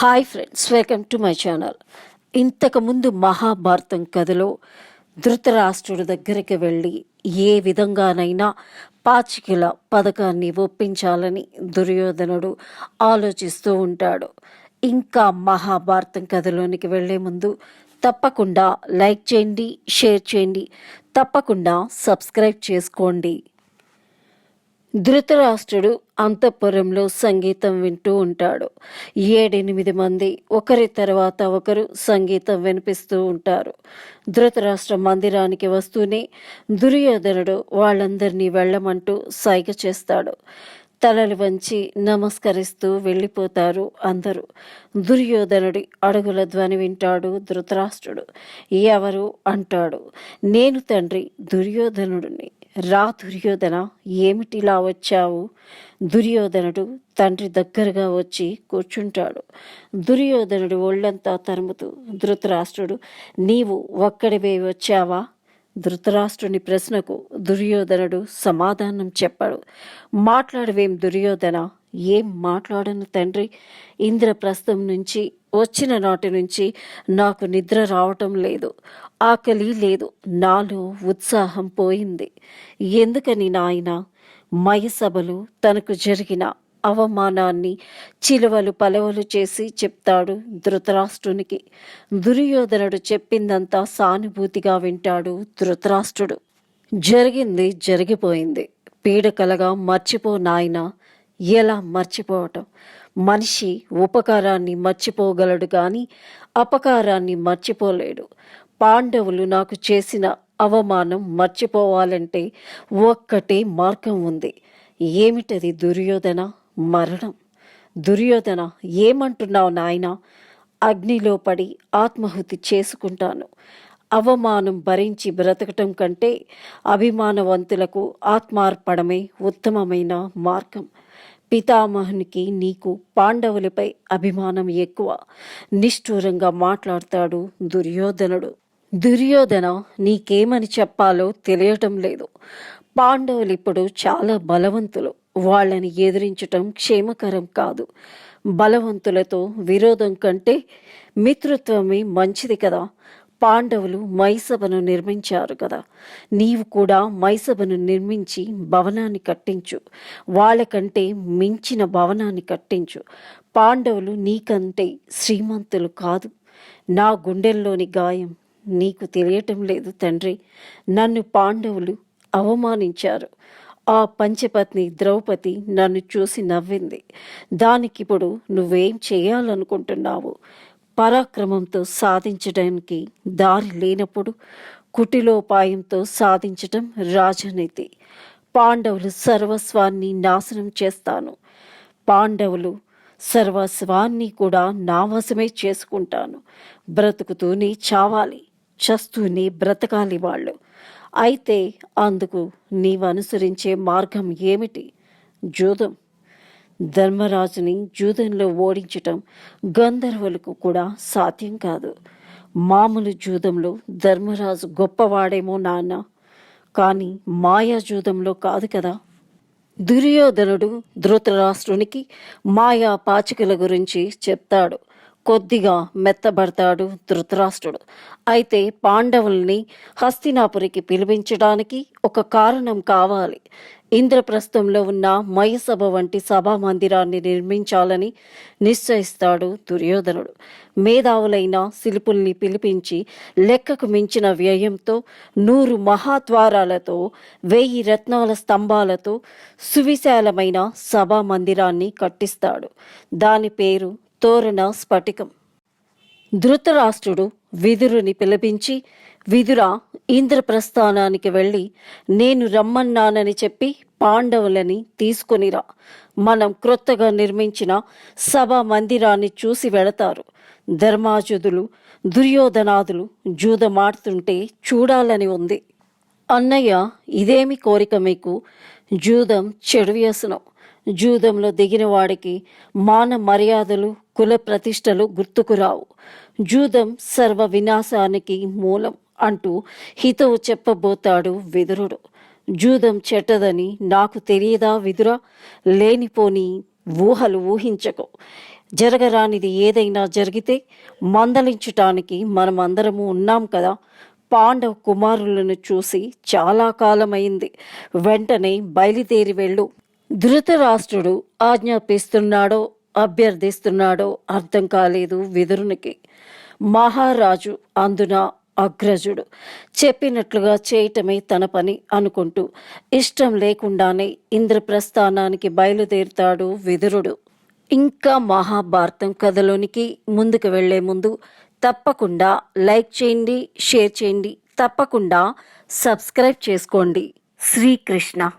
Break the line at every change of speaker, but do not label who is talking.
Hi friends welcome to my channel. ఇంతకుముందు మహాభారతం కథలో ధృతరాష్ట్రుడి దగ్గరికి వెళ్ళి ఏ విధంగానైనా పాచికల పథకాన్ని ఒప్పించాలని దుర్యోధనుడు ఆలోచిస్తూ ఉంటాడు. ఇంకా మహాభారతం కథలోనికి వెళ్ళే ముందు తప్పకుండా లైక్ చేయండి షేర్ చేయండి తప్పకుండా సబ్స్క్రైబ్ చేసుకోండి. ధృతరాష్ట్రుడు అంతఃపురంలో సంగీతం వింటూ ఉంటాడు. ఏడెనిమిది మంది ఒకరి తర్వాత ఒకరు సంగీతం వినిపిస్తూ ఉంటారు. ధృతరాష్ట్ర మందిరానికి వస్తూనే దుర్యోధనుడు వాళ్ళందరినీ వెళ్ళమంటూ సైగ చేస్తాడు. తలలు వంచి నమస్కరిస్తూ వెళ్ళిపోతారు అందరూ. దుర్యోధనుడి అడుగుల ధ్వని వింటాడు ధృతరాష్ట్రుడు. ఎవరు? అంటాడు. నేను తండ్రి దుర్యోధనుడిని. రా దుర్యోధన ఏమిటిలా వచ్చావు? దుర్యోధనుడు తండ్రి దగ్గరగా వచ్చి కూర్చుంటాడు. దుర్యోధనుడు ఒళ్ళంతా తరుముతూ ధృతరాష్ట్రుడు నీవు ఒక్కడివే వచ్చావా? ధృతరాష్ట్రుని ప్రశ్నకు దుర్యోధనుడు సమాధానం చెప్పాడు. మాట్లాడవేం దుర్యోధన? ఏం మాట్లాడను తండ్రి? ఇంద్రప్రస్థం నుంచి వచ్చిన నాటి నుంచి నాకు నిద్ర రావటం లేదు ఆకలి లేదు నాలో ఉత్సాహం పోయింది. ఎందుకని నాయన? మయసభలు తనకు జరిగిన అవమానాన్ని చిలువలు పలవలు చేసి చెప్తాడు ధృతరాష్ట్రునికి. దుర్యోధనుడు చెప్పిందంతా సానుభూతిగా వింటాడు ధృతరాష్ట్రుడు. జరిగింది జరిగిపోయింది. పీడకలగా మర్చిపో నాయనా. ఎలా మర్చిపోవటం? మనిషి ఉపకారాన్ని మర్చిపోగలడు కానీ అపకారాన్ని మర్చిపోలేడు. పాండవులు నాకు చేసిన అవమానం మర్చిపోవాలంటే ఒక్కటే మార్గం ఉంది. ఏమిటది దుర్యోధన మరణం? దుర్యోధన ఏమంటున్నావు నాయనా? అగ్నిలో పడి ఆత్మాహుతి చేసుకుంటాను. అవమానం భరించి బ్రతకటం కంటే అభిమానవంతులకు ఆత్మార్పణమే ఉత్తమమైన మార్గం. పితామహునికి నీకు పాండవులపై అభిమానం ఎక్కువ. నిష్ఠూరంగా మాట్లాడతాడు దుర్యోధనుడు. దుర్యోధన నీకేమని చెప్పాలో తెలియటం లేదు. పాండవులు ఇప్పుడు చాలా బలవంతులు. వాళ్ళని ఎదిరించటం క్షేమకరం కాదు. బలవంతులతో విరోధం కంటే మిత్రత్వమే మంచిది కదా. పాండవులు మైసభను నిర్మించారు కదా. నీవు కూడా మైసభను నిర్మించి భవనాన్ని కట్టించు. వాళ్ళకంటే మించిన భవనాన్ని కట్టించు. పాండవులు నీకంటే శ్రీమంతులు కాదు. నా గుండెల్లోని గాయం నీకు తెలియటం లేదు తండ్రి. నన్ను పాండవులు అవమానించారు. ఆ పంచపత్ని ద్రౌపది నన్ను చూసి నవ్వింది. దానికిప్పుడు నువ్వేం చేయాలనుకుంటున్నావు? పరాక్రమంతో సాధించడానికి దారి లేనప్పుడు కుటిలోపాయంతో సాధించటం రాజనీతి. పాండవులు సర్వస్వాన్ని నాశనం చేస్తాను. పాండవులు సర్వస్వాన్ని కూడా నావశమే చేసుకుంటాను. బ్రతుకుతూనే చావాలి చస్తూనే బ్రతకాలి వాళ్ళు. అయితే అందుకు నీవు అనుసరించే మార్గం ఏమిటి? జూదం. ధర్మరాజుని జూదంలో ఓడించటం గంధర్వులకు కూడా సాధ్యం కాదు. మామూలు జూదంలో ధర్మరాజు గొప్పవాడేమో నాన్న. కానీ మాయా జూదంలో కాదు కదా. దుర్యోధనుడు ధృతరాష్ట్రునికి మాయా పాచికల గురించి చెప్తాడు. కొద్దిగా మెత్తబడతాడు ధృతరాష్ట్రుడు. అయితే పాండవుల్ని హస్తినాపురికి పిలిపించడానికి ఒక కారణం కావాలి. ఇంద్రప్రస్థంలో ఉన్న మయసభ వంటి సభా మందిరాన్ని నిర్మించాలని నిశ్చయిస్తాడు దుర్యోధనుడు. మేధావులైన శిల్పుల్ని పిలిపించి లెక్కకు మించిన వ్యయంతో నూరు మహాద్వారాలతో వెయ్యి రత్నాల స్తంభాలతో సువిశాలమైన సభా మందిరాన్ని కట్టిస్తాడు. దాని పేరు తోరణ స్ఫటికం. ధృతరాష్ట్రుడు విదురుని పిలిపించి విదుర ఇంద్రప్రస్థానానికి వెళ్ళి నేను రమ్మన్నానని చెప్పి పాండవులని తీసుకొనిరా మనం క్రొత్తగా నిర్మించిన సభా మందిరాన్ని చూసి వెళతారు. ధర్మాజుదులు దుర్యోధనాదులు జూదమాడుతుంటే చూడాలని ఉంది. అన్నయ్య ఇదేమి కోరిక మీకు? జూదం చెడు వ్యసనం. జూదంలో దిగిన వాడికి మాన మర్యాదలు కుల ప్రతిష్టలు గుర్తుకురావు జూదం సర్వ వినాశానికి మూలం అంటూ హితవు చెప్పబోతాడు విదురుడు. జూదం చెట్టదని నాకు తెలియదా విదురా? లేనిపోని ఊహలు ఊహించకు. జరగరానిది ఏదైనా జరిగితే మందలించటానికి మనమందరము ఉన్నాం కదా. పాండవ కుమారులను చూసి చాలా కాలమైంది. వెంటనే బయలుదేరి వెళ్ళు. ధృతరాష్ట్రుడు ఆజ్ఞాపిస్తున్నాడో అభ్యర్థిస్తున్నాడో అర్థం కాలేదు విదురునికి. మహారాజు అందున అగ్రజుడు. చెప్పినట్లుగా చేయటమే తన పని అనుకుంటూ ఇష్టం లేకుండానే ఇంద్రప్రస్థానానికి బయలుదేరుతాడు విదురుడు. ఇంకా మహాభారతం కథలోనికి ముందుకు వెళ్ళే ముందు తప్పకుండా లైక్ చేయండి షేర్ చేయండి తప్పకుండా సబ్స్క్రైబ్ చేసుకోండి. శ్రీకృష్ణ.